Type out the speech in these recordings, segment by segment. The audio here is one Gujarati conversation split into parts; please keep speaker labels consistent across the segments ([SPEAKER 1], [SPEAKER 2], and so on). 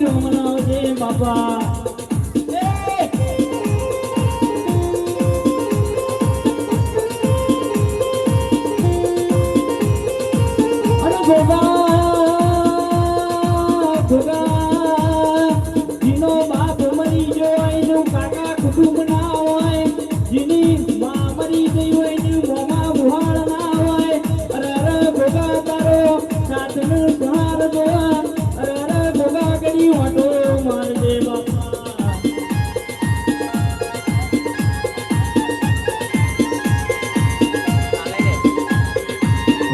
[SPEAKER 1] બાપા ભગા જીનો બાપ મરી ગયો એનું કાકા કુટુંબના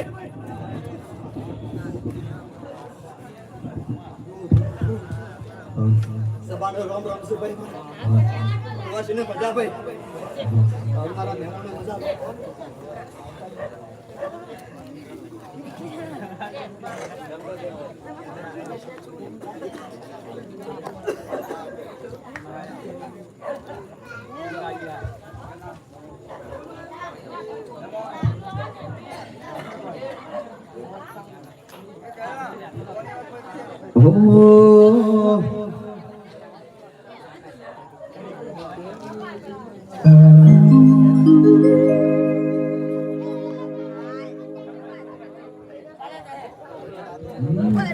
[SPEAKER 1] ભાઈ
[SPEAKER 2] સભાનો રામ રામ સુભાઈ મજા ભાઈ અમારા મહેમાનો મજા
[SPEAKER 1] Thank you. Oh, oh, oh. Um.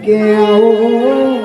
[SPEAKER 1] Yeah, oh, oh.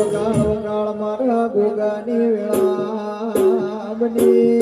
[SPEAKER 1] escolher.